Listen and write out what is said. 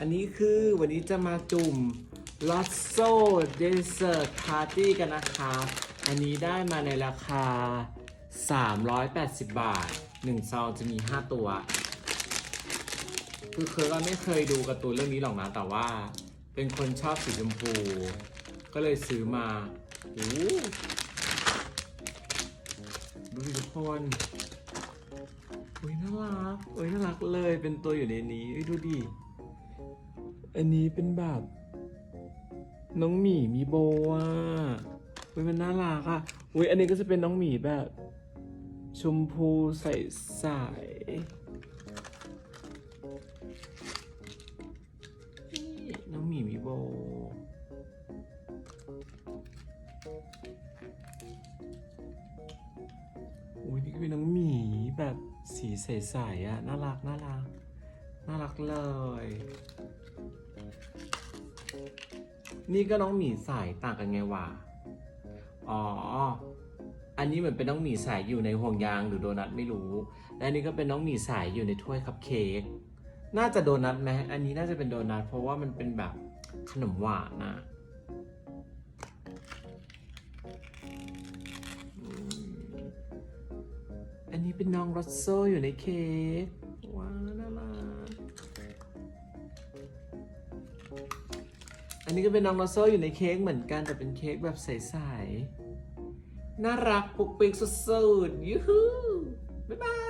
อันนี้คือวันนี้จะมาจุ่มลอตโซเดเซอร์พาร์ตี้กันนะคะ อันนี้ได้มาในราคา 380 บาท 1 ซองจะมี 5 ตัว คือเคยว่าไม่เคยดูการ์ตูนเรื่องนี้หรอกนะ แต่ว่าเป็นคนชอบสีชมพู ก็เลยซื้อมาโอ้ดูดิทุกคนอุ้ยน่ารักอุ้ยน่ารักเลย เป็นตัวอยู่ในนี้อุ้ยดูดิ อันนี้เป็นแบบ น้องหมีมีโบอะอุ้ยมันน่ารักอะอุ้ยอันนี้ก็จะเป็นน้องหมีแบบ ชมพูใสใสน้องหมีมีโบ อุ้ยนี่ก็เป็นน้องหมีแบบสีใสๆอะ น่ารักน่ารัก น่ารักเลย นี่ก็น้องหมีสายต่างกันไงวะ อ๋อ อันนี้เหมือนเป็นน้องหมีสายอยู่ในห่วงยางหรือโดนัทไม่รู้ และอันนี้ก็เป็นน้องหมีสายอยู่ในถ้วยคัพเค้ก น่าจะโดนัทไหมอันนี้น่าจะเป็นโดนัทเพราะว่ามันเป็นแบบขนมหวานนะอันนี้เป็นน้องรสโซอยู่ในเค้กว้าว อันนี้ก็เป็นน้องนอโซอยู่ในเค้กเหมือนกันแต่เป็นเค้กแบบใสๆ น่ารักปุกปิกสุดๆยูฮูบ๊ายบาย